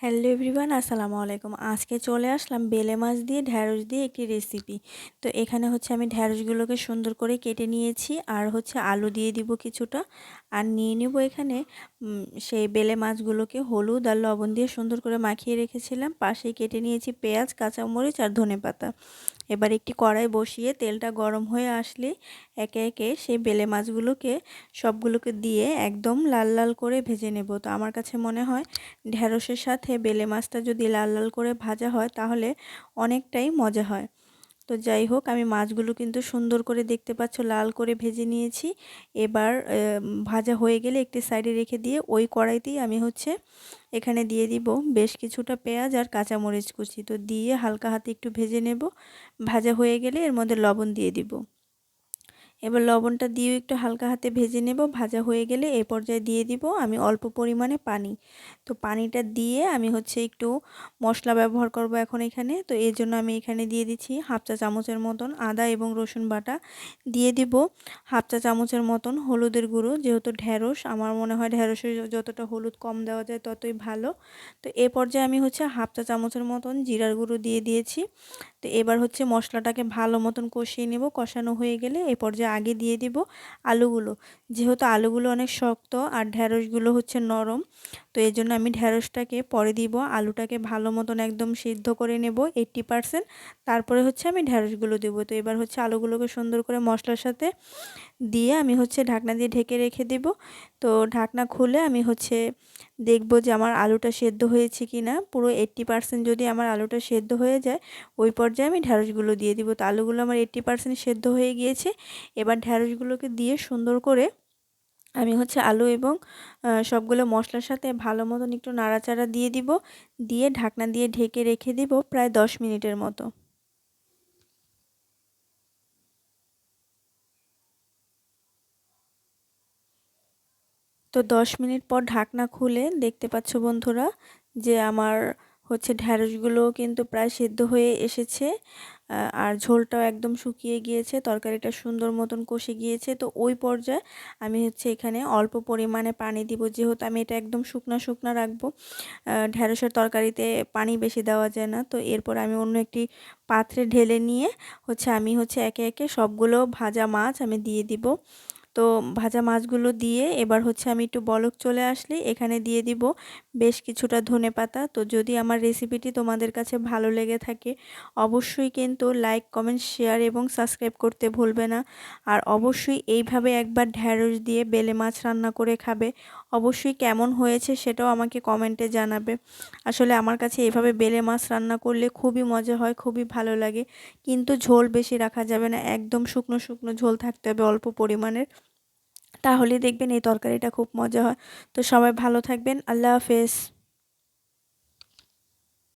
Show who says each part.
Speaker 1: Hello everyone, আসসালামু আলাইকুম। আজকে চলে আসলাম বেলে মাছ দিয়ে ঢ্যাঁড়স দিয়ে একটি রেসিপি তো এখানে হচ্ছে আমি ঢ্যাঁড়সগুলোকে সুন্দর করে কেটে নিয়েছি আর হচ্ছে আলু দিয়ে দিব কিছুটা। আর নিয়ে নেব এখানে সেই বেলে মাছগুলোকে হলুদ আর লবণ দিয়ে সুন্দর করে মাখিয়ে রেখেছিলাম। পাশেই কেটে নিয়েছি পেঁয়াজ, কাঁচামরিচ আর ধনে পাতা এবার একটি কড়াই বসিয়ে তেলটা গরম হয়ে আসলে একে একে সেই বেলে মাছগুলোকে সবগুলোকে দিয়ে একদম লাল লাল করে ভেজে নেব। তো আমার কাছে মনে হয় ঢ্যাঁড়সের সাথে বেলে মাছটা যদি লাল লাল করে ভাজা হয় তাহলে অনেকটাই মজা হয়। তো যাই হোক, আমি মাছগুলো কিন্তু সুন্দর করে দেখতে পাচ্ছ, লাল করে ভেজে নিয়েছি। এবার ভাজা হয়ে গেলে একটি সাইডে রেখে দিয়ে ওই কড়াইতেই আমি হচ্ছে এখানে দিয়ে দিব বেশ কিছুটা পেঁয়াজ আর কাঁচামরিচ কুচি। তো দিয়ে হালকা হাতে একটু ভেজে নেব। ভাজা হয়ে গেলে এর মধ্যে লবণ দিয়ে দিব। এবার লবণটা দিয়েও একটু হালকা হাতে ভেজে নেব। ভাজা হয়ে গেলে এই পর্যায়ে দিয়ে দিব আমি অল্প পরিমাণে পানি। তো পানিটা দিয়ে আমি হচ্ছে একটু মশলা ব্যবহার করব এখন এখানে। তো এই জন্য আমি এখানে দিয়ে দিচ্ছি হাফ চা চামচের মতন আদা এবং রসুন বাটা। দিয়ে দিব হাফ চা চামচের মতন হলুদের গুঁড়ো, যেহেতু ঢ্যাঁড়স আমার মনে হয় ঢ্যাঁড়সের যতটা হলুদ কম দেওয়া যায় ততই ভালো। তো এ পর্যায়ে আমি হচ্ছে হাফ চা চামচের মতন জিরার গুঁড়ো দিয়ে দিয়েছি। তো এবার হচ্ছে মশলাটাকে ভালো মতন কষিয়ে নেব। কষানো হয়ে গেলে এ পর্যায়ে আগে দিয়ে দিব আলুগুলো। যেহেতু আলুগুলো অনেক শক্ত আর ঢ্যাঁড়সগুলো হচ্ছে নরম, তো এই জন্য আমি ঢ্যাঁড়সটাকে পরে দিব। আলুটাকে ভালো মতন একদম সিদ্ধ করে নেব এইট্টি পারসেন্ট। তারপরে হচ্ছে আমি ঢ্যাঁড়সগুলো দেবো। তো এবার হচ্ছে আলুগুলোকে সুন্দর করে মশলার সাথে দিয়ে আমি হচ্ছে ঢাকনা দিয়ে ঢেকে রেখে দেব। তো ঢাকনা খুলে আমি হচ্ছে দেখব যে আমার আলুটা সেদ্ধ হয়েছে কি না পুরো এইট্টি পারসেন্ট যদি আমার আলুটা সেদ্ধ হয়ে যায়, ওই পর্যায়ে আমি ঢ্যাঁড়সগুলো দিয়ে দিব, তো আলুগুলো আমার এইট্টি পারসেন্ট সেদ্ধ হয়ে গিয়েছে। এবার ঢ্যাঁড়সগুলোকে দিয়ে সুন্দর করে আমি হচ্ছে আলু এবং সবগুলো মশলার সাথে ভালো মতন একটু নাড়াচাড়া দিয়ে দিব। দিয়ে ঢাকনা দিয়ে ঢেকে রেখে দিব প্রায় দশ মিনিটের মতো। তো দশ মিনিট পর ঢাকনা খুলে দেখতে পাচ্ছ বন্ধুরা যে আমার হচ্ছে ঢ্যাঁড়সগুলো কিন্তু প্রায় সেদ্ধ হয়ে এসেছে আর ঝোলটাও একদম শুকিয়ে গিয়েছে, তরকারিটা সুন্দর মতন কষে গিয়েছে। তো ওই পর্যায়ে আমি হচ্ছে এখানে অল্প পরিমাণে পানি দিব, যেহেতু আমি এটা একদম শুকনা শুকনা রাখব ঢ্যাঁড়সের তরকারিতে পানি বেশি দেওয়া যায় না। তো এরপর আমি অন্য একটি পাত্রে ঢেলে নিয়ে হচ্ছে আমি হচ্ছে একে একে সবগুলো ভাজা মাছ আমি দিয়ে দিব। তো ভাজা মাছগুলো দিয়ে এবার হচ্ছে আমি একটু বলক চলে আসলে এখানে দিয়ে দিব বেশ কিছুটা ধনে পাতা। তো যদি আমার রেসিপিটি তোমাদের কাছে ভালো লেগে থাকে, অবশ্যই কিন্তু লাইক কমেন্ট শেয়ার এবং সাবস্ক্রাইব করতে ভুলবে না। আর অবশ্যই এইভাবে একবার ঢ্যাঁড়স দিয়ে বেলে মাছ রান্না করে খাবে। অবশ্যই কেমন হয়েছে সেটাও আমাকে কমেন্টে জানাবে। আসলে আমার কাছে এভাবে বেলে মাছ রান্না করলে খুবই মজা হয়, খুবই ভালো লাগে। কিন্তু ঝোল বেশি রাখা যাবে না, একদম শুকনো শুকনো ঝোল থাকতে হবে অল্প পরিমাণের। তাহলে দেখবেন এই তরকারিটা খুব মজা হয়। তো সবাই ভালো থাকবেন। আল্লাহ হাফেজ।